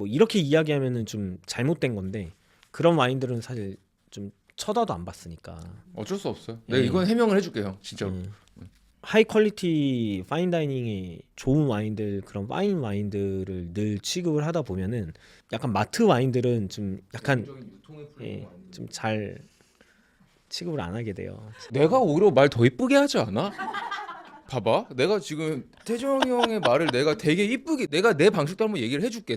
뭐 이렇게 이야기하면은 좀 잘못된 건데 그런 와인들은 사실 좀 쳐다도 안 봤으니까 어쩔 수 없어요. 예. 네, 이건 해명을 해줄게요. 진짜로. 음. 하이 퀄리티 파인 다이닝의 좋은 와인들 그런 파인 와인들을 늘 취급을 하다 보면은 약간 마트 와인들은 좀 약간 예, 좀 잘 취급을 안 하게 돼요. 내가 오히려 말 더 이쁘게 하지 않아? 봐봐, 내가 지금 태정 형의 말을 내가 되게 이쁘게 내가 내 방식대로 한번 얘기를 해줄게.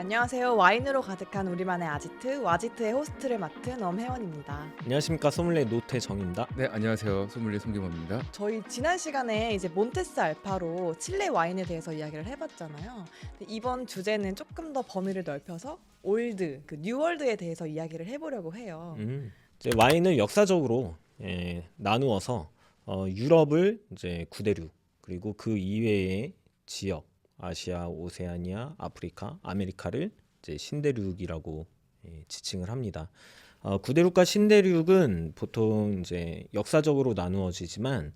안녕하세요. 와인으로 가득한 우리만의 아지트, 와지트의 호스트를 맡은 엄혜원입니다. 안녕하십니까 소믈리에 노태 정입니다. 네, 안녕하세요. 소믈리에 송기범입니다. 저희 지난 시간에 이제 몬테스 알파로 칠레 와인에 대해서 이야기를 해봤잖아요. 근데 이번 주제는 조금 더 범위를 넓혀서 올드, 그 뉴월드에 대해서 이야기를 해보려고 해요. 음, 이제 와인을 역사적으로 예, 나누어서 어, 유럽을 이제 구대륙 그리고 그 이외의 지역 아시아, 오세아니아, 아프리카, 아메리카를 이제 신대륙이라고 예, 지칭을 합니다. 어, 구대륙과 신대륙은 보통 이제 역사적으로 나누어지지만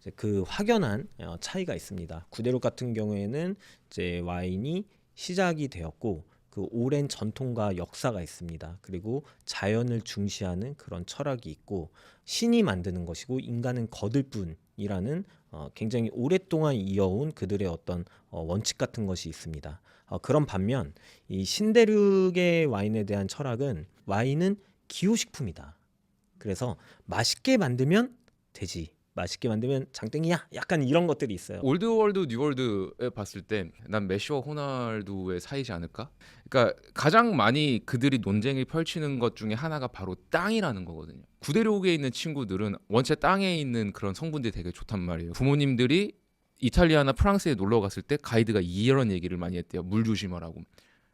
이제 그 확연한 어, 차이가 있습니다. 구대륙 같은 경우에는 이제 와인이 시작이 되었고 그 오랜 전통과 역사가 있습니다. 그리고 자연을 중시하는 그런 철학이 있고 신이 만드는 것이고 인간은 거들 뿐이라는 어, 굉장히 오랫동안 이어온 그들의 어떤 어, 원칙 같은 것이 있습니다. 어, 그런 반면 이 신대륙의 와인에 대한 철학은 와인은 기호식품이다. 그래서 맛있게 만들면 되지. 맛있게 만들면 장땡이야. 약간 이런 것들이 있어요. 올드월드, 뉴월드에 봤을 때 난 메시와 호날두의 사이지 않을까? 그러니까 가장 많이 그들이 논쟁을 펼치는 것 중에 하나가 바로 땅이라는 거거든요. 구대륙에 있는 친구들은 원체 땅에 있는 그런 성분들이 되게 좋단 말이에요. 부모님들이 이탈리아나 프랑스에 놀러 갔을 때 가이드가 이런 얘기를 많이 했대요. 물 조심하라고.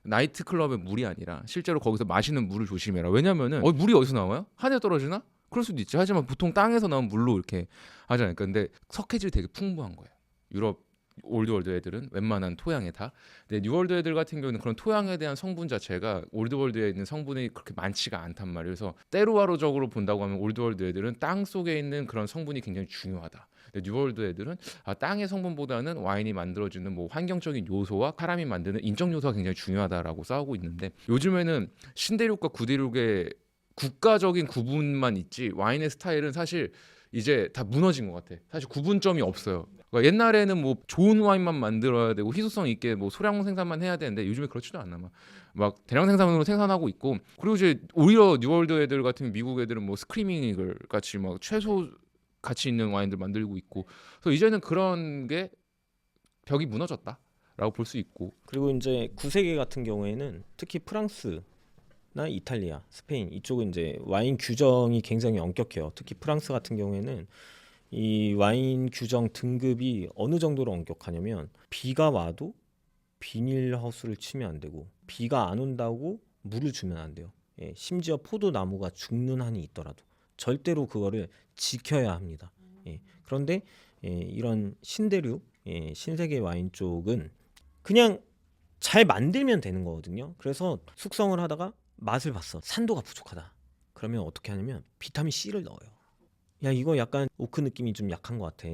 나이트 클럽의 물이 아니라 실제로 거기서 마시는 물을 조심해라. 왜냐면은 어, 물이 어디서 나와요? 하늘에 떨어지나? 그럴 수도 있지. 하지만 보통 땅에서 나온 물로 이렇게 하지 않을까. 근데 석회질이 되게 풍부한 거예요. 유럽 올드월드 애들은 웬만한 토양에 다. 근데 뉴월드 애들 같은 경우는 그런 토양에 대한 성분 자체가 올드월드에 있는 성분이 그렇게 많지가 않단 말이에요. 그래서 때루와로적으로 본다고 하면 올드월드 애들은 땅 속에 있는 그런 성분이 굉장히 중요하다. 근데 뉴월드 애들은 아, 땅의 성분보다는 와인이 만들어지는 뭐 환경적인 요소와 사람이 만드는 인적 요소가 굉장히 중요하다라고 싸우고 있는데 요즘에는 신대륙과 구대륙의 국가적인 구분만 있지 와인의 스타일은 사실 이제 다 무너진 것 같아. 사실 구분점이 없어요. 그러니까 옛날에는 뭐 좋은 와인만 만들어야 되고 희소성 있게 뭐 소량 생산만 해야 되는데 요즘에 그렇지도 않아. 막, 막 대량 생산으로 생산하고 있고 그리고 이제 오히려 뉴월드 애들 같은 미국 애들은 뭐 스크리밍 이글 같이 막 최소 가치 있는 와인들 만들고 있고 그래서 이제는 그런 게 벽이 무너졌다 라고 볼 수 있고 그리고 이제 구세계 같은 경우에는 특히 프랑스 나 이탈리아, 스페인 이쪽은 이제 와인 규정이 굉장히 엄격해요. 특히 프랑스 같은 경우에는 이 와인 규정 등급이 어느 정도로 엄격하냐면 비가 와도 비닐하우스를 치면 안 되고 비가 안 온다고 물을 주면 안 돼요. 예, 심지어 포도나무가 죽는 한이 있더라도 절대로 그거를 지켜야 합니다. 예, 그런데 예, 이런 신대륙, 예, 신세계 와인 쪽은 그냥 잘 만들면 되는 거거든요. 그래서 숙성을 하다가 맛을 봤어. 산도가 부족하다. 그러면 어떻게 하냐면 비타민 C를 넣어요. 야 이거 약간 오크 느낌이 좀 약한 것 같아.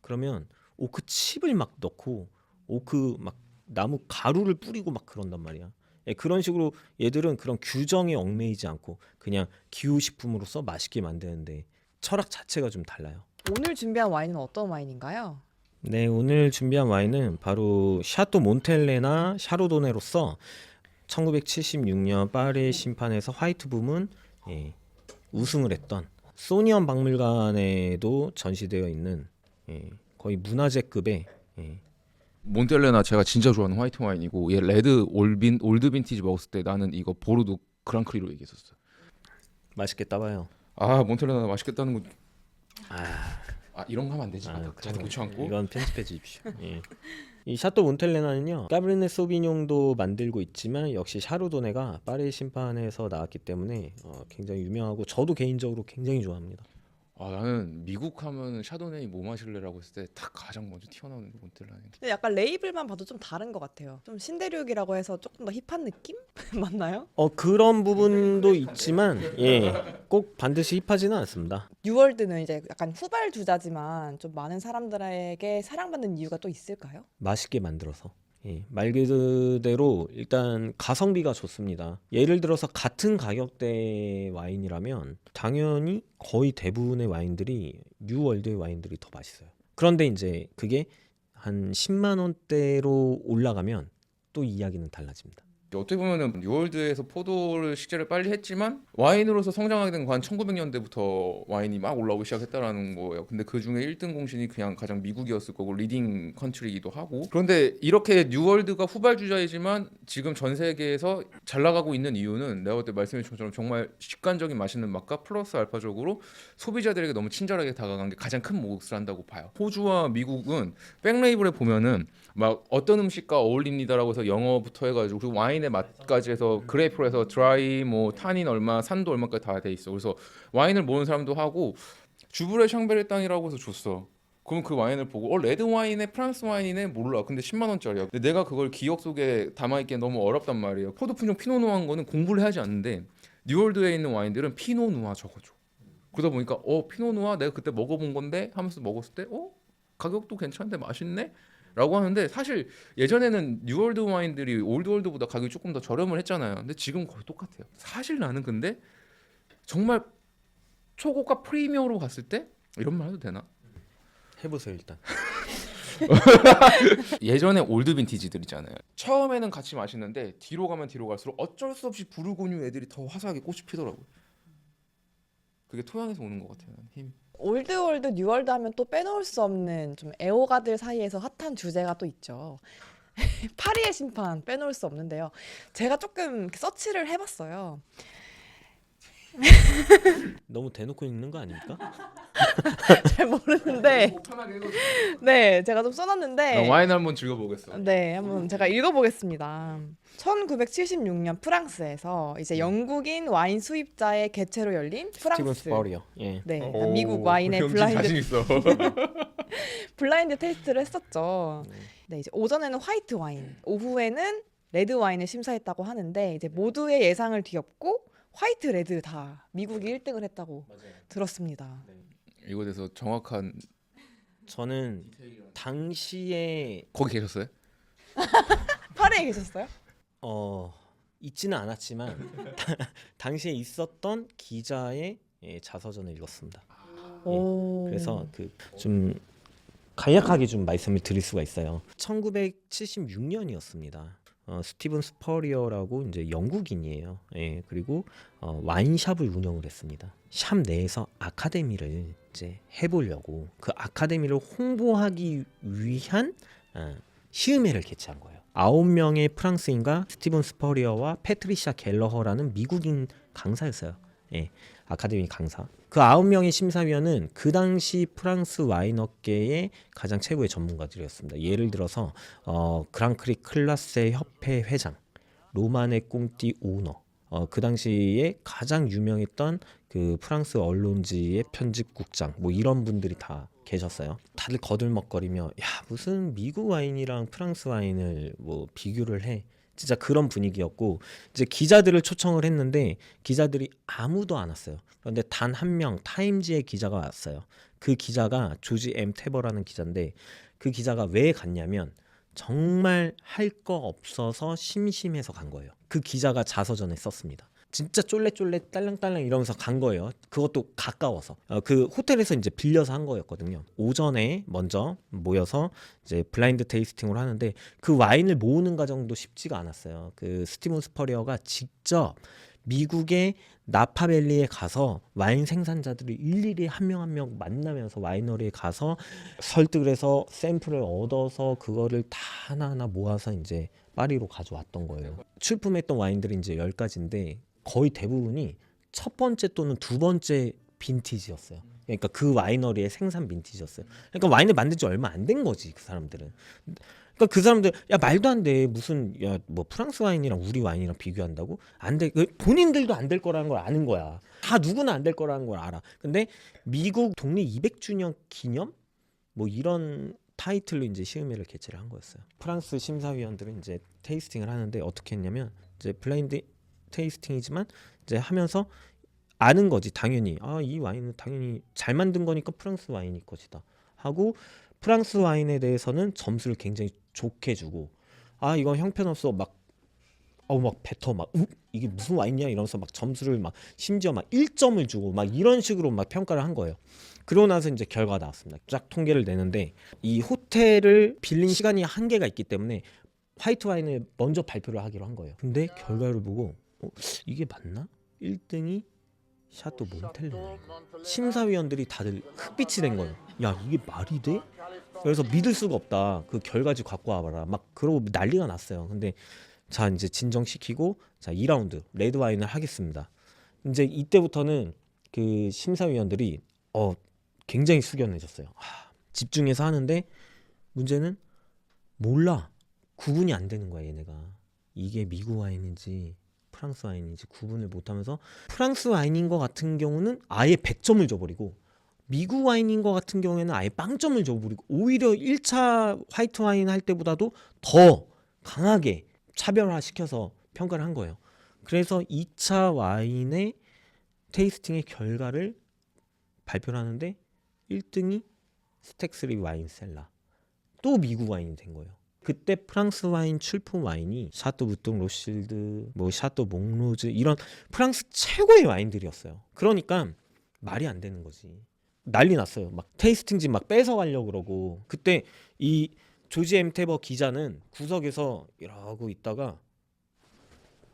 그러면 오크 칩을 막 넣고 오크 막 나무 가루를 뿌리고 막 그런단 말이야. 예, 그런 식으로 얘들은 그런 규정에 얽매이지 않고 그냥 기후식품으로서 맛있게 만드는데 철학 자체가 좀 달라요. 오늘 준비한 와인은 어떤 와인인가요? 네, 오늘 준비한 와인은 바로 샤또 몬텔레나 샤로도네로서 1976년 파리 심판에서 화이트 부문 예, 우승을 했던 소니언 박물관에도 전시되어 있는 예, 거의 문화재급의 예, 몬텔레나 제가 진짜 좋아하는 화이트 와인이고 얘 레드 올빈 올드 빈티지 먹었을 때 나는 이거 보르도 그랑크리로 얘기했었어. 맛있게 따봐요. 아 몬텔레나 맛있겠다는 거. 아, 아 이런 거 하면 안 되지. 아, 자꾸 고치 않고. 이건 편집해 주십시오. 예. 이 샤또 몬텔레나는요 까브르네 소비뇽도 만들고 있지만 역시 샤르도네가 파리 심판에서 나왔기 때문에 어, 굉장히 유명하고 저도 개인적으로 굉장히 좋아합니다. 아 나는 미국 하면 샤도네이 뭐 마실래라고 했을 때 딱 가장 먼저 튀어나오는 게 몬텔라인. 근데 약간 레이블만 봐도 좀 다른 것 같아요. 좀 신대륙이라고 해서 조금 더 힙한 느낌 맞나요? 어 그런 부분도 있지만 예 꼭 반드시 힙하지는 않습니다. 뉴월드는 이제 약간 후발 주자지만 좀 많은 사람들에게 사랑받는 이유가 또 있을까요? 맛있게 만들어서 예, 말 그대로 일단 가성비가 좋습니다. 예를 들어서 같은 가격대 와인이라면 당연히 거의 대부분의 와인들이 뉴월드의 와인들이 더 맛있어요. 그런데 이제 그게 한 10만 원대로 올라가면 또 이야기는 달라집니다. 어떻게 보면은 뉴월드에서 포도를 식재를 빨리 했지만 와인으로서 성장하게 된 건 1900년대부터 와인이 막 올라오기 시작했다라는 거예요. 근데 그 중에 1등 공신이 그냥 가장 미국이었을 거고 리딩 컨트리이기도 하고. 그런데 이렇게 뉴월드가 후발주자이지만 지금 전 세계에서 잘 나가고 있는 이유는 내가 그때 말씀해 준 것처럼 정말 직관적인 맛있는 맛과 플러스 알파적으로 소비자들에게 너무 친절하게 다가간 게 가장 큰 몫을 한다고 봐요. 호주와 미국은 백레이블에 보면은 막 어떤 음식과 어울립니다라고 해서 영어부터 해가지고 그 와인의 맛까지 해서 그레이프로 해서 드라이 뭐 탄닌 얼마 산도 얼마까지 다 돼 있어. 그래서 와인을 모르는 사람도 하고 주브레 샹베르 땅이라고 해서 줬어. 그럼 그 와인을 보고 어 레드 와인에 프랑스 와인이네? 몰라. 근데 10만 원짜리야. 근데 내가 그걸 기억 속에 담아있기엔 너무 어렵단 말이에요. 포도 품종 피노누아인 거는 공부를 하지 않는데 뉴월드에 있는 와인들은 피노누아 적어줘. 그러다 보니까 어 피노누아? 내가 그때 먹어본 건데? 하면서 먹었을 때 어? 가격도 괜찮은데 맛있네 라고 하는데 사실 예전에는 뉴월드 와인들이 올드월드보다 가격이 조금 더 저렴을 했잖아요. 근데 지금 거의 똑같아요. 사실 나는 근데 정말 초고가 프리미엄으로 갔을 때 이런 말 해도 되나? 해보세요 일단. 예전에 올드 빈티지들 있잖아요. 처음에는 같이 마시는데 뒤로 가면 뒤로 갈수록 어쩔 수 없이 부르고뉴 애들이 더 화사하게 꽃이 피더라고요. 그게 토양에서 오는 것 같아요. 힘. 올드월드, 뉴월드 하면 또 빼놓을 수 없는 좀 애호가들 사이에서 핫한 주제가 또 있죠. 파리의 심판 빼놓을 수 없는데요. 제가 조금 서치를 해봤어요. 너무 대놓고 읽는 거 아닙니까? 잘 모르는데, 편하게 해도 네, 제가 좀 써놨는데, 와인 한번 즐겨보겠어. 네, 한번 제가 읽어보겠습니다. 1976년 프랑스에서 이제 영국인 와인 수입자의 개최로 열린 스티븐 프랑스, 스퍼리어. 예. 네, 오, 미국 와인의 블라인드 자신 있어. 블라인드 테스트를 했었죠. 네. 네, 이제 오전에는 화이트 와인, 오후에는 레드 와인을 심사했다고 하는데 이제 모두의 예상을 뒤엎고 화이트 레드 다 미국이 1등을 했다고 들었습니다. 이거에 대해서 정확한 저는 당시에 거기 계셨어요? 파리에 계셨어요? 어 있지는 않았지만 당시에 있었던 기자의 예, 자서전을 읽었습니다. 오. 그래서 그 좀 간략하게 좀 말씀을 드릴 수가 있어요. 1976년이었습니다. 어, 스티븐 스퍼리어라고 이제 영국인이에요. 예, 그리고 어, 와인샵을 운영을 했습니다. 샵 내에서 아카데미를 이제 해보려고 그 아카데미를 홍보하기 위한 어, 시음회를 개최한 거예요. 아홉 명의 프랑스인과 스티븐 스퍼리어와 패트리샤 갤러허라는 미국인 강사였어요. 예, 아카데미 강사. 그 아홉 명의 심사위원은 그 당시 프랑스 와인 업계의 가장 최고의 전문가들이었습니다. 예를 들어서 어, 그랑크리 클라세 협회 회장, 로마네 꽁띠 오너, 어, 그 당시에 가장 유명했던 그 프랑스 언론지의 편집국장, 뭐 이런 분들이 다 계셨어요. 다들 거들먹거리며 야 무슨 미국 와인이랑 프랑스 와인을 뭐 비교를 해. 진짜 그런 분위기였고 이제 기자들을 초청을 했는데 기자들이 아무도 안 왔어요. 그런데 단 한 명 타임지의 기자가 왔어요. 그 기자가 조지 M 테버라는 기자인데 그 기자가 왜 갔냐면 정말 할 거 없어서 심심해서 간 거예요. 그 기자가 자서전에 썼습니다. 진짜 쫄래쫄래 딸랑딸랑 이러면서 간 거예요. 그것도 가까워서. 어, 그 호텔에서 이제 빌려서 한 거였거든요. 오전에 먼저 모여서 이제 블라인드 테이스팅을 하는데 그 와인을 모으는 과정도 쉽지가 않았어요. 그 스티븐 스퍼리어가 직접 미국의 나파밸리에 가서 와인 생산자들을 일일이 한 명 한 명 만나면서 와이너리에 가서 설득을 해서 샘플을 얻어서 그거를 다 하나하나 모아서 이제 파리로 가져왔던 거예요. 출품했던 와인들이 이제 10가지인데 거의 대부분이 첫 번째 또는 두 번째 빈티지였어요. 그러니까 그 와이너리의 생산 빈티지였어요. 그러니까 와인을 만든 지 얼마 안 된 거지 그 사람들은. 그러니까 그 사람들 야 말도 안 돼 무슨 야 뭐 프랑스 와인이랑 우리 와인이랑 비교한다고 안 돼. 그 본인들도 안 될 거라는 걸 아는 거야. 다 누구나 안 될 거라는 걸 알아. 근데 미국 독립 200주년 기념 뭐 이런 타이틀로 이제 시음회를 개최를 한 거였어요. 프랑스 심사위원들은 이제 테이스팅을 하는데 어떻게 했냐면 이제 블라인드 테이스팅이지만 이제 하면서 아는 거지 당연히 아 이 와인은 당연히 잘 만든 거니까 프랑스 와인일 것이다 하고 프랑스 와인에 대해서는 점수를 굉장히 좋게 주고 아 이건 형편없어 막 어우 막 뱉어 막 우, 이게 무슨 와인이야 이러면서 막 점수를 막 심지어 막 1점을 주고 막 이런 식으로 막 평가를 한 거예요. 그러고 나서 이제 결과가 나왔습니다. 쫙 통계를 내는데 이 호텔을 빌린 시간이 한계가 있기 때문에 화이트 와인을 먼저 발표를 하기로 한 거예요. 근데 결과를 보고 어, 이게 맞나? 1등이 샤또 몬텔레. 심사위원들이 다들 흑빛이 된 거예요. 야 이게 말이 돼? 그래서 믿을 수가 없다. 그 결과지 갖고 와봐라. 막 그러고 난리가 났어요. 근데 자 이제 진정시키고 자 2라운드 레드 와인을 하겠습니다. 이제 이때부터는 그 심사위원들이 어 굉장히 숙연해졌어요. 하, 집중해서 하는데 문제는 몰라 구분이 안 되는 거야 얘네가 이게 미국 와인인지 프랑스 와인인지 구분을 못하면서 프랑스 와인인 것 같은 경우는 아예 100점을 줘버리고 미국 와인인 것 같은 경우에는 아예 빵점을 줘버리고 오히려 1차 화이트 와인 할 때보다도 더 강하게 차별화 시켜서 평가를 한 거예요. 그래서 2차 와인의 테이스팅의 결과를 발표를 하는데 1등이 스택스리 와인 셀라 또 미국 와인이 된 거예요. 그때 프랑스 와인 출품 와인이 샤또 부통 로실드, 뭐 샤또 몽로즈 이런 프랑스 최고의 와인들이었어요. 그러니까 말이 안 되는 거지. 난리 났어요. 막 테이스팅지 막 뺏어 가려고 그러고 그때 이 조지 엠테버 기자는 구석에서 이러고 있다가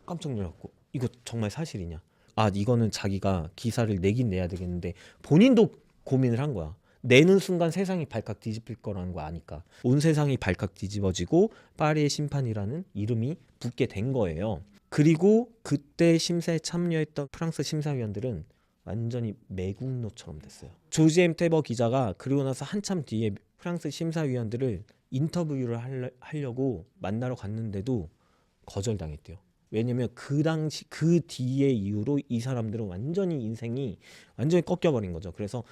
깜짝 놀랐고 이거 정말 사실이냐? 아 이거는 자기가 기사를 내긴 내야 되겠는데 본인도 고민을 한 거야. 내는 순간 세상이 발칵 뒤집힐 거라는 거 아니까 온 세상이 발칵 뒤집어지고 파리의 심판이라는 이름이 붙게 된 거예요. 그리고 그때 심사에 참여했던 프랑스 심사위원들은 완전히 매국노처럼 됐어요. 조지 엠 테버 기자가 그리고 나서 한참 뒤에 프랑스 심사위원들을 인터뷰를 하려고 만나러 갔는데도 거절당했대요. 왜냐면 그 당시 그 뒤의 이후로 이 사람들은 완전히 인생이 완전히 꺾여버린 거죠. 그래서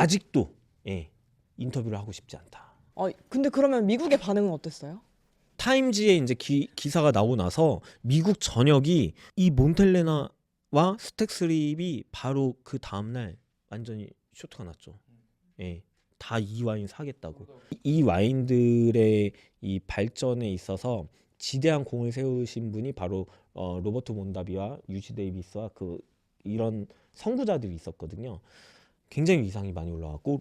아직도 예, 인터뷰를 하고 싶지 않다. 어, 근데 그러면 미국의 반응은 어땠어요? 타임지에 이제 기, 기사가 나오고 나서 미국 전역이 이 몬텔레나와 스택스립이 바로 그 다음 날 완전히 쇼트가 났죠. 예. 다 이 와인 사겠다고. 이 와인들의 이 발전에 있어서 지대한 공을 세우신 분이 바로 어, 로버트 몬다비와 유지 데이비스와 그 이런 선구자들이 있었거든요. 굉장히 위상이 많이 올라갔고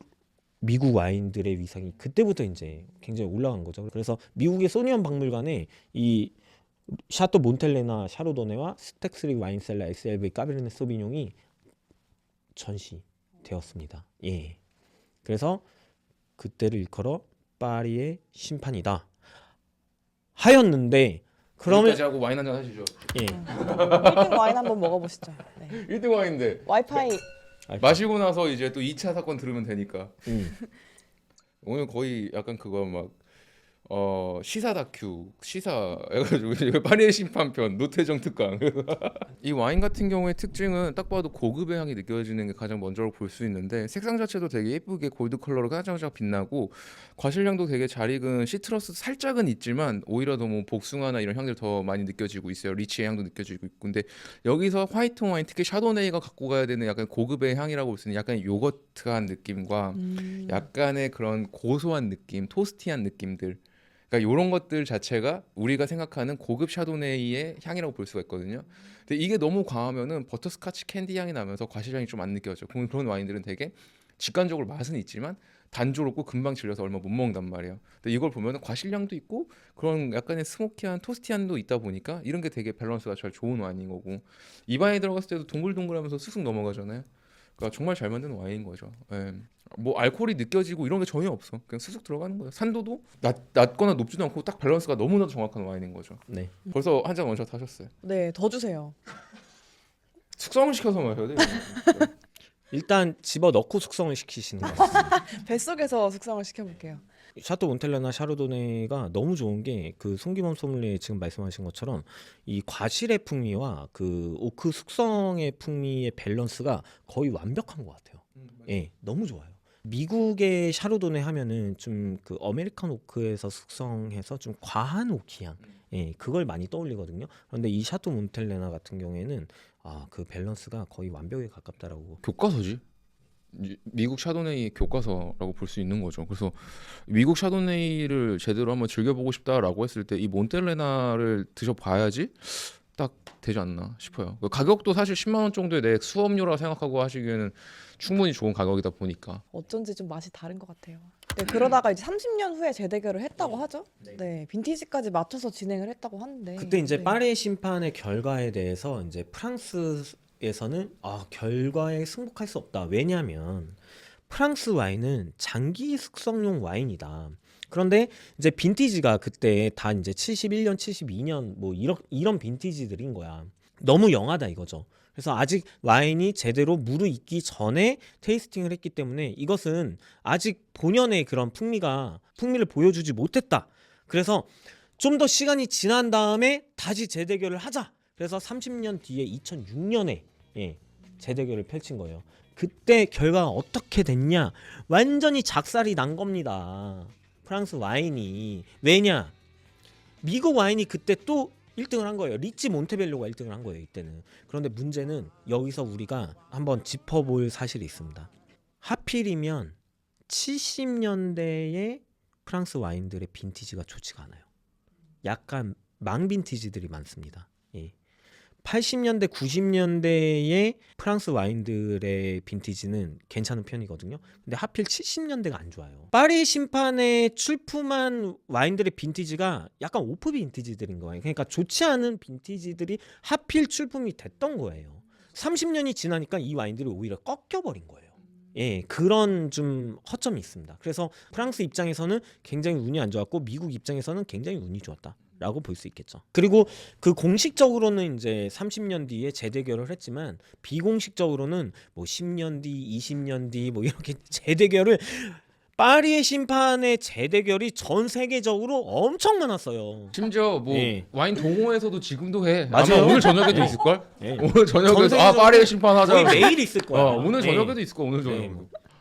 미국 와인들의 위상이 그때부터 이제 굉장히 올라간 거죠. 그래서 미국의 소니언 박물관에 이 샤또 몬텔레나 샤르도네와 스택스리 와인셀라 SLV 까베르네 소비뇽이 전시되었습니다. 예. 그래서 그때를 일컬어 파리의 심판이다. 하였는데 그러면 여기까지 하고 와인 한 잔 하시죠. 예. 1등 와인 한번 먹어보시죠. 네. 1등 와인인데 와이파이 마시고 나서 이제 또 2차 사건 들으면 되니까. 음. 오늘 거의 약간 그거 막 어, 시사 다큐 시사 해가지고 파리의 심판편 노태정 특강 이 와인 같은 경우의 특징은 딱 봐도 고급의 향이 느껴지는 게 가장 먼저로 볼 수 있는데 색상 자체도 되게 예쁘게 골드 컬러로 가장자장 빛나고 과실량도 되게 잘 익은 시트러스 살짝은 있지만 오히려 너무 복숭아나 이런 향들 더 많이 느껴지고 있어요 리치의 향도 느껴지고 있고 근데 여기서 화이트 와인 특히 샤도네이가 갖고 가야 되는 약간 고급의 향이라고 볼 수 있는 약간 요거트한 느낌과 음. 약간의 그런 고소한 느낌, 토스티한 느낌들. 그러니까 이런 것들 자체가 우리가 생각하는 고급 샤도네이의 향이라고 볼 수가 있거든요. 근데 이게 너무 과하면은 버터스카치 캔디 향이 나면서 과실향이 좀 안 느껴져. 그런 그런 와인들은 되게 직관적으로 맛은 있지만 단조롭고 금방 질려서 얼마 못 먹는단 말이에요. 근데 이걸 보면은 과실향도 있고 그런 약간의 스모키한 토스티한도 있다 보니까 이런 게 되게 밸런스가 잘 좋은 와인인 거고 입안에 들어갔을 때도 동글동글하면서 쑥쑥 넘어가잖아요. 그러니까 정말 잘 만든 와인인 거죠. 예. 뭐 알코올이 느껴지고 이런 게 전혀 없어. 그냥 쑥쑥 들어가는 거예요. 산도도 낮, 낮거나 높지도 않고 딱 밸런스가 너무나도 정확한 와인인 거죠. 네. 벌써 한 잔 원샷 하셨어요. 네, 더 주세요. 숙성을 시켜서 마셔야 돼요. 일단 집어 넣고 숙성을 시키시는 것 같습니다. 뱃속에서 숙성을 시켜볼게요. 샤또 몬텔레나 샤르도네가 너무 좋은 게 그 송기범 소믈리에 지금 말씀하신 것처럼 이 과실의 풍미와 그 오크 숙성의 풍미의 밸런스가 거의 완벽한 것 같아요. 예, 너무 좋아요. 미국의 샤르도네 하면은 좀 그 아메리칸 오크에서 숙성해서 좀 과한 오키향, 예, 그걸 많이 떠올리거든요. 그런데 이 샤또 몬텔레나 같은 경우에는 아, 그 밸런스가 거의 완벽에 가깝다라고. 교과서지. 미- 미국 샤도네이 교과서라고 볼 수 있는 거죠. 그래서 미국 샤도네이를 제대로 한번 즐겨보고 싶다라고 했을 때 이 몬텔레나를 드셔봐야지 딱 되지 않나 싶어요. 그 가격도 사실 10만 원 정도의 내 수업료라 생각하고 하시기에는 충분히 좋은 가격이다 보니까 어쩐지 좀 맛이 다른 것 같아요. 네, 그러다가 이제 30년 후에 재대결을 했다고 하죠. 네, 빈티지까지 맞춰서 진행을 했다고 하는데. 그때 이제 네. 파리 심판의 결과에 대해서 이제 프랑스 에서는 아 결과에 승복할 수 없다. 왜냐하면 프랑스 와인은 장기 숙성용 와인이다. 그런데 이제 빈티지가 그때 다 이제 71년, 72년 뭐 이런 이런 빈티지들인 거야. 너무 영하다 이거죠. 그래서 아직 와인이 제대로 무르익기 전에 테이스팅을 했기 때문에 이것은 아직 본연의 그런 풍미가 풍미를 보여주지 못했다. 그래서 좀 더 시간이 지난 다음에 다시 재대결을 하자. 그래서 30년 뒤에 2006년에 예, 재대결을 펼친 거예요. 그때 결과가 어떻게 됐냐? 완전히 작살이 난 겁니다. 프랑스 와인이 왜냐? 미국 와인이 그때 또 1등을 한 거예요. 리치 몬테벨로가 1등을 한 거예요. 이때는. 그런데 문제는 여기서 우리가 한번 짚어볼 사실이 있습니다. 하필이면 70년대의 프랑스 와인들의 빈티지가 좋지가 않아요. 약간 망 빈티지들이 많습니다. 예. 80년대, 90년대의 프랑스 와인들의 빈티지는 괜찮은 편이거든요. 근데 하필 70년대가 안 좋아요. 파리 심판에 출품한 와인들의 빈티지가 약간 오프 빈티지들인 거예요. 그러니까 좋지 않은 빈티지들이 하필 출품이 됐던 거예요. 30년이 지나니까 이 와인들이 오히려 꺾여버린 거예요. 예, 그런 좀 허점이 있습니다. 그래서 프랑스 입장에서는 굉장히 운이 안 좋았고 미국 입장에서는 굉장히 운이 좋았다 라고 볼 수 있겠죠. 그리고 그 공식적으로는 이제 30년 뒤에 재대결을 했지만 비공식적으로는 뭐 10년 뒤, 20년 뒤 뭐 이렇게 재대결을 파리의 심판의 재대결이 전 세계적으로 엄청 많았어요. 심지어 뭐 예. 와인 동호회에서도 지금도 해. 맞아요. 아마 오늘 저녁에도 있을 걸. 예. 오늘 저녁에도 전아 파리의 심판 하자. 거의 매일 있을 거야. 어, 오늘 예. 저녁에도 있을 거 오늘 저녁. 네. 에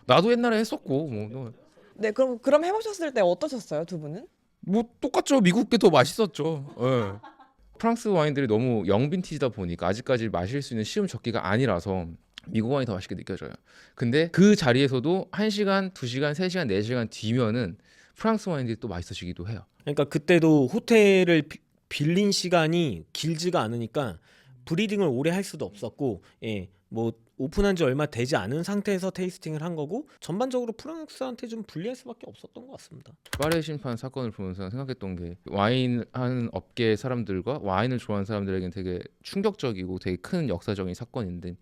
나도 옛날에 했었고 뭐, 네, 그럼 그럼 해보셨을 때 어떠셨어요, 두 분은? 뭐 똑같죠. 미국 게 더 맛있었죠. 예. 프랑스 와인들이 너무 영빈티지다 보니까 아직까지 마실 수 있는 시음 적기가 아니라서 미국 와인이 더 맛있게 느껴져요. 근데 그 자리에서도 1시간, 2시간, 3시간, 4시간 뒤면은 프랑스 와인들이 또 맛있어지기도 해요. 그러니까 그때도 호텔을 비- 빌린 시간이 길지가 않으니까 브리딩을 오래 할 수도 없었고 예, 뭐 오픈한 지 얼마 되지 않은 상태에서 테이스팅을 한 거고 전반적으로 프랑스한테 좀 불리할 수밖에 없었던 것 같습니다. 파리 심판 사건을 보면서 생각했던 게 와인 하는 업계 사람들과 와인을 좋아하는 사람들에게는 되게 충격적이고 되게 큰 역사적인 사건인데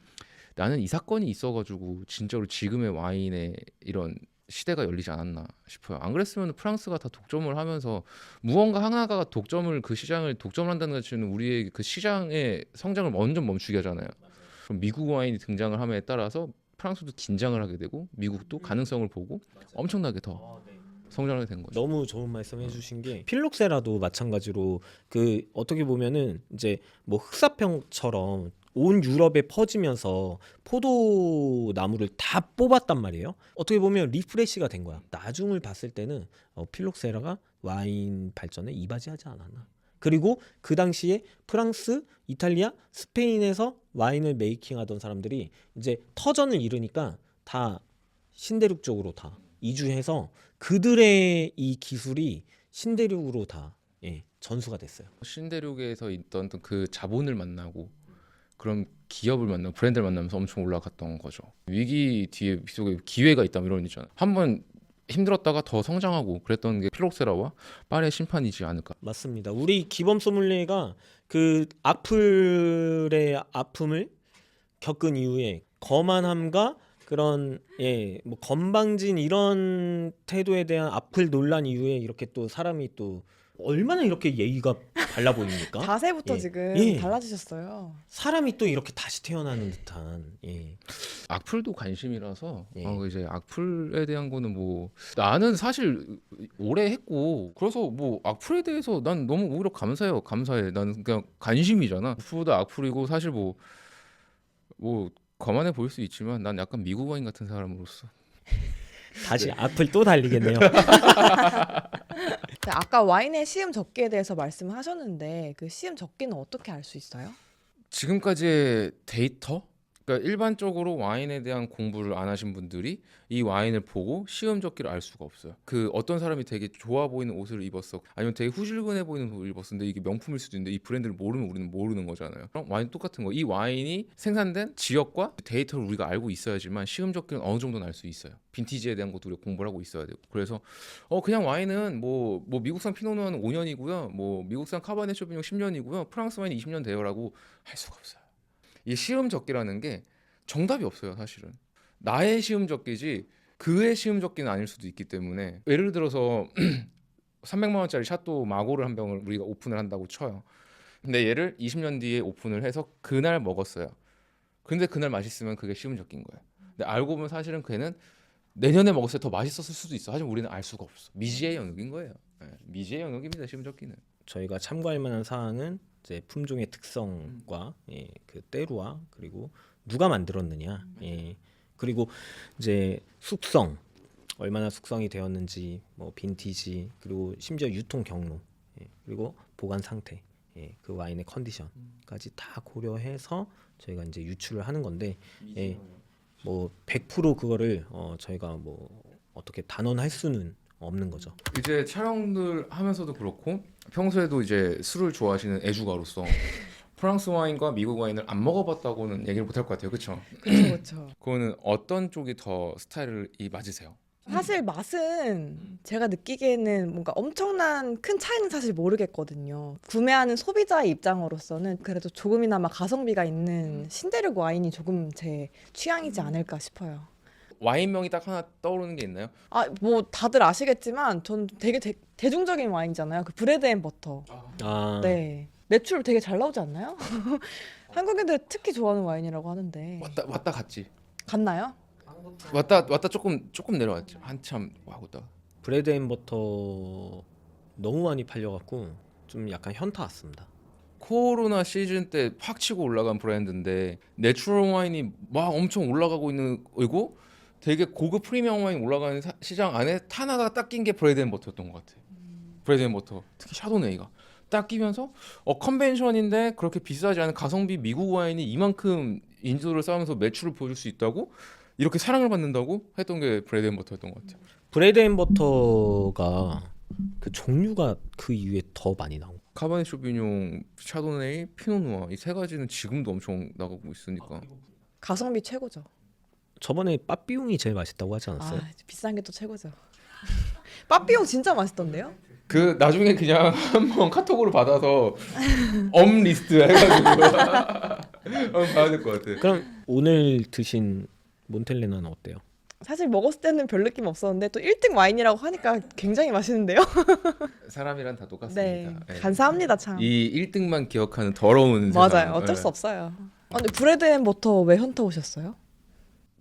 나는 이 사건이 있어가지고 진짜로 지금의 와인의 이런 시대가 열리지 않았나 싶어요. 안 그랬으면 프랑스가 다 독점을 하면서 무언가 하나가 독점을 그 시장을 독점을 한다는 것은 우리의 그 시장의 성장을 완전 멈추게 하잖아요. 그럼 미국 와인이 등장을 함에 따라서 프랑스도 긴장을 하게 되고 미국도 가능성을 보고 엄청나게 더 성장하게 된 거죠. 너무 좋은 말씀 해주신 게 필록세라도 마찬가지로 그 어떻게 보면은 이제 뭐 흑사병처럼 온 유럽에 퍼지면서 포도 나무를 다 뽑았단 말이에요. 어떻게 보면 리프레시가 된 거야. 나중을 봤을 때는 어, 필록세라가 와인 발전에 이바지하지 않았나. 그리고 그 당시에 프랑스, 이탈리아, 스페인에서 와인을 메이킹하던 사람들이 이제 터전을 이루니까 다 신대륙 쪽으로 다 이주해서 그들의 이 기술이 신대륙으로 다 예, 전수가 됐어요. 신대륙에서 있던 그 자본을 만나고 그런 기업을 만나고 브랜드를 만나면서 엄청 올라갔던 거죠. 위기 뒤에 속에 기회가 있다면 이런 거 있잖아요. 한번 힘들었다가 더 성장하고 그랬던 게 필록세라와 파리의 심판이지 않을까. 맞습니다. 우리 기범 소믈리에가 그 악플의 아픔을 겪은 이후에 거만함과 그런 예, 뭐 건방진 이런 태도에 대한 악플 논란 이후에 이렇게 또 사람이 또 얼마나 이렇게 예의가 달라 보입니까? 자세부터 예. 지금 예. 달라지셨어요. 사람이 또 이렇게 다시 태어나는 듯한 예. 악플도 관심이라서 예. 어, 이제 악플에 대한 거는 뭐 나는 사실 오래 했고 그래서 뭐 악플에 대해서 난 너무 오히려 감사해요 감사해 나는 그냥 관심이잖아 악플보다 악플이고 사실 뭐뭐 거만해 보일 수 있지만 난 약간 미국어인 같은 사람으로서 다시 악플 또 달리겠네요. 자, 아까 와인의 시음 적기에 대해서 말씀을 하셨는데 그 시음 적기는 어떻게 알 수 있어요? 지금까지의 데이터 그러니까 일반적으로 와인에 대한 공부를 안 하신 분들이 이 와인을 보고 시음 적기를 알 수가 없어요. 그 어떤 사람이 되게 좋아 보이는 옷을 입었어, 아니면 되게 후질근해 보이는 옷을 입었는데 이게 명품일 수도 있는데 이 브랜드를 모르면 우리는 모르는 거잖아요. 그럼 와인 똑같은 거. 이 와인이 생산된 지역과 데이터를 우리가 알고 있어야지만 시음 적기는 어느 정도는 알 수 있어요. 빈티지에 대한 것도 우리가 공부를 하고 있어야 되고. 그래서 어 그냥 와인은 뭐 뭐 미국산 피노누아는 5년이고요, 뭐 미국산 카바네 쇼비뇽 10년이고요, 프랑스 와인 20년 돼요라고 할 수가 없어요. 이 시음 적기라는 게 정답이 없어요, 사실은. 나의 시음 적기지 그의 시음 적기는 아닐 수도 있기 때문에 예를 들어서 300만 원짜리 샤또 마고를 한 병을 우리가 오픈을 한다고 쳐요. 근데 얘를 20년 뒤에 오픈을 해서 그날 먹었어요. 근데 그날 맛있으면 그게 시음 적기인 거예요. 근데 알고 보면 사실은 걔는 내년에 먹었을 때 더 맛있었을 수도 있어. 하지만 우리는 알 수가 없어. 미지의 영역인 거예요. 예, 미지의 영역입니다. 시음 적기는. 저희가 참고할 만한 사항은 이제 품종의 특성과 예, 그 때루와 그리고 누가 만들었느냐, 예, 그리고 이제 숙성 얼마나 숙성이 되었는지, 뭐 빈티지 그리고 심지어 유통 경로, 예, 그리고 보관 상태, 예, 그 와인의 컨디션까지 다 고려해서 저희가 이제 유출을 하는 건데, 예, 뭐 100% 그거를 어, 저희가 뭐 어떻게 단언할 수는 없는 거죠. 이제 촬영들 하면서도 그렇고 평소에도 이제 술을 좋아하시는 애주가로서 프랑스 와인과 미국 와인을 안 먹어봤다고는 얘기를 못할 것 같아요, 그렇죠? 그렇죠, 그렇죠. 그거는 어떤 쪽이 더 스타일이 맞으세요? 사실 맛은 제가 느끼기에는 뭔가 엄청난 큰 차이는 사실 모르겠거든요. 구매하는 소비자의 입장으로서는 그래도 조금이나마 가성비가 있는 신대륙 와인이 조금 제 취향이지 않을까 싶어요. 와인명이 딱 하나 떠오르는 게 있나요? 아, 뭐 다들 아시겠지만 전 되게 대, 대중적인 와인이잖아요. 그 브레드 앤 버터. 아, 네. 매출 되게 잘 나오지 않나요? 한국인들 특히 좋아하는 와인이라고 하는데 왔다 왔다 갔지. 갔나요? 왔다 왔다 조금 조금 내려왔지. 한참 있다가. 브레드 앤 버터 너무 많이 팔려갖고 좀 약간 현타 왔습니다. 코로나 시즌 때 확 치고 올라간 브랜드인데 내추럴 와인이 막 엄청 올라가고 있는 거고 되게 고급 프리미엄 와인 올라가는 사- 시장 안에 하나가 딱 낀 게 브레드 앤 버터였던 것 같아. 브레드 앤 버터 특히 샤도네이가 딱 끼면서 어 컨벤션인데 그렇게 비싸지 않은 가성비 미국 와인이 이만큼 인지도를 쌓으면서 매출을 보여줄 수 있다고 이렇게 사랑을 받는다고 했던 게 브레드 앤 버터였던 것 같아. 브레드 앤 버터가 그 종류가 그 이후에 더 많이 나오고 카바네 쇼비뇽, 샤도네이, 피노누아 이 세 가지는 지금도 엄청 나가고 있으니까. 가성비 최고죠. 저번에 빠삐용이 제일 맛있다고 하지 않았어요? 아, 비싼 게 또 최고죠. 빠삐용 진짜 맛있던데요? 그 나중에 그냥 한번 카톡으로 받아서 엄 리스트 해가지고 한번 봐야 될 것 같아. 그럼 오늘 드신 몬텔레나는 어때요? 사실 먹었을 때는 별 느낌 없었는데 또 1등 와인이라고 하니까 굉장히 맛있는데요. 사람이란 다 네, 똑같습니다. 예. 감사합니다 참. 이 1등만 기억하는 더러운 맞아요, 세상. 어쩔 예. 수 없어요. 아, 근데 브레드 앤 버터 왜 현타 오셨어요?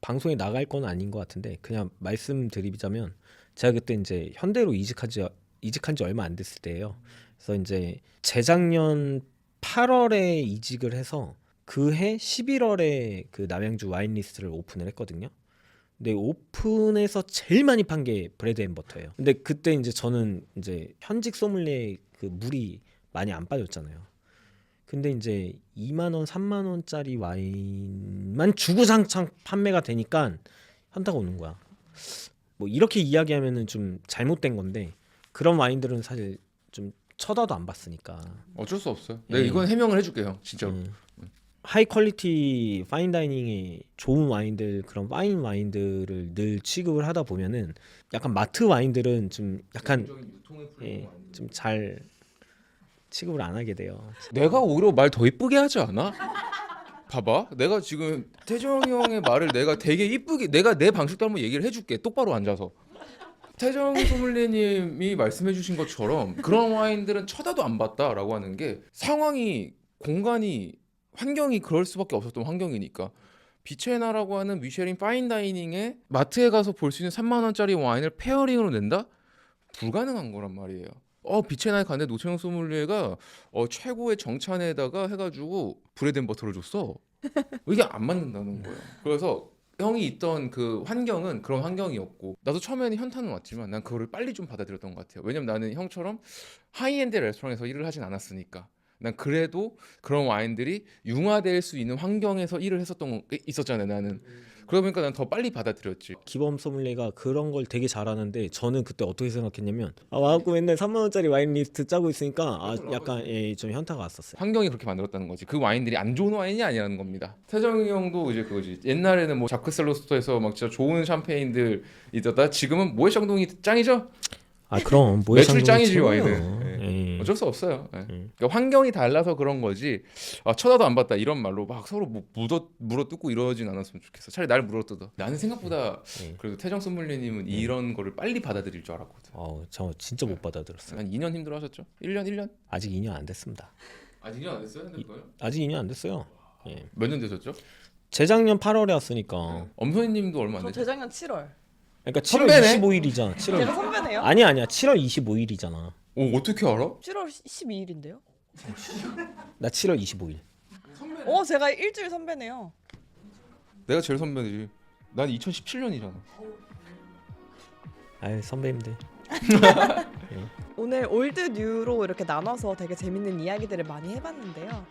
방송에 나갈 건 아닌 것 같은데 그냥 말씀드리자면 제가 그때 이제 현대로 이직한 지 이직한 지 얼마 안 됐을 때예요. 그래서 이제 재작년 8월에 이직을 해서 그 해 11월에 그 남양주 와인 리스트를 오픈을 했거든요. 근데 오픈해서 제일 많이 판 게 브레드 앤 버터예요. 근데 그때 이제 저는 이제 현직 소믈리에 그 물이 많이 안 빠졌잖아요. 근데 이제 2만 원, 3만 원짜리 와인만 주구장창 판매가 되니까 현타가 오는 거야. 뭐 이렇게 이야기하면은 좀 잘못된 건데 그런 와인들은 사실 좀 쳐다도 안 봤으니까. 어쩔 수 없어요. 예. 네, 이건 해명을 해줄게요, 진짜로. 음. 하이 퀄리티 파인 다이닝의 좋은 와인들 그런 파인 와인들을 늘 취급을 하다 보면은 약간 마트 와인들은 좀 약간 예, 좀잘 취급을 안 하게 돼요. 내가 오히려 말 더 이쁘게 하지 않아? 봐봐, 내가 지금 태정 형의 말을 내가 되게 이쁘게 내가 내 방식대로 한번 얘기를 해줄게. 똑바로 앉아서. 태정 소믈리에님이 말씀해주신 것처럼 그런 와인들은 쳐다도 안 봤다라고 하는 게 상황이 공간이 환경이 그럴 수밖에 없었던 환경이니까 비체나라고 하는 미쉐린 파인다이닝에 마트에 가서 볼 수 있는 3만 원짜리 와인을 페어링으로 낸다? 불가능한 거란 말이에요. 어 비체나에 갔는데 노채영 소믈리에가 어 최고의 정찬에다가 해가지고 브레드 앤 버터를 줬어. 이게 안 맞는다는 거예요. 그래서 형이 있던 그 환경은 그런 환경이었고 나도 처음에는 현타는 왔지만 난 그거를 빨리 좀 받아들였던 것 같아요. 왜냐면 나는 형처럼 하이엔드 레스토랑에서 일을 하진 않았으니까. 난 그래도 그런 와인들이 융화될 수 있는 환경에서 일을 했었던 게 있었잖아요. 나는 그러다 보니까 난 더 빨리 받아들였지. 기범 소믈리에가 그런 걸 되게 잘하는데 저는 그때 어떻게 생각했냐면 아 와갖고 맨날 3만 원짜리 와인 리스트 짜고 있으니까 아 약간 예, 좀 현타가 왔었어요. 환경이 그렇게 만들었다는 거지. 그 와인들이 안 좋은 와인이 아니라는 겁니다. 태정이 형도 이제 그거지. 옛날에는 뭐 자크 셀로스터에서 막 진짜 좋은 샴페인들 있었다. 지금은 모해샹동이 짱이죠. 아 그럼 뭐 매출 짱이지, 와인은. 예. 어쩔 수 없어요. 예. 음. 그러니까 환경이 달라서 그런 거지. 아, 쳐다도 안 봤다 이런 말로 막 서로 뭐 물어 물어 뜯고 이러진 않았으면 좋겠어. 차라리 날 물어 뜯어. 나는 생각보다 예. 그래도 태정 소믈리님은 이런 거를 빨리 받아들일 줄 알았거든. 어, 저 진짜 못 받아들였어요. 한 2년 힘들어하셨죠? 1년 1년? 아직 2년 안 됐습니다. 아직 2년 안 됐어요? 핸드폰요? 아직 2년 안 됐어요. 예. 몇년 되셨죠? 재작년 8월에 왔으니까. 엄선희님도 얼마 안 저 됐죠? 재작년 7월. 그러니까 7월 선배네? 25일이잖아. 7월. 제가 선배네요? 아니 아니야. 7월 25일이잖아. 오 어떻게 알아? 7월 12일인데요? 나 7월 25일. 어, 제가 일주일 선배네요. 내가 제일 선배지. 난 2017년이잖아. 아이 선배님들. 오늘 올드 뉴로 이렇게 나눠서 되게 재밌는 이야기들을 많이 해봤는데요.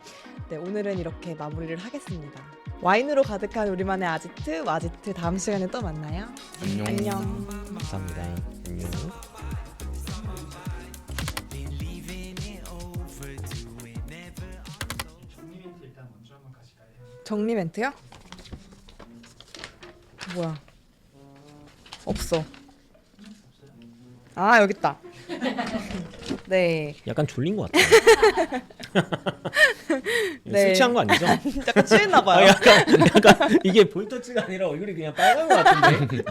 네, 오늘은 이렇게 마무리를 하겠습니다. 와인으로 가득한 우리만의 아지트, 와지트 다음 시간에 또 만나요. 안녕. 안녕. 감사합니다. 안녕. 정리 멘트요? 뭐야? 없어. 아 여기 있다. 네, 약간 졸린 것 같아. 네. 술 취한 거 아니죠? 약간 취했나 아, 봐요. 약간 약간 이게 볼터치가 아니라 얼굴이 그냥 빨간 것 같은데.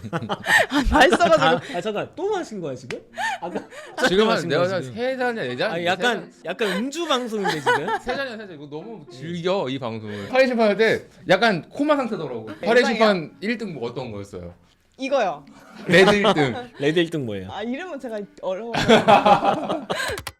말 써가지고 아, 아 잠깐 또 마신 거야 지금? 아까 지금 한 마신 거야, 한 지금? 세 잔이야 네 잔. 아 약간 약간 음주 방송인데 지금? 세 잔이야 세 잔. 이거 너무 즐겨 이 방송을. 파리 심판 할때 약간 코마 상태더라고. 파리 심판 1등 뭐 어떤 거였어요? 이거요. 레드 1등. 레드 1등 뭐예요? 아 이름은 제가 어려워.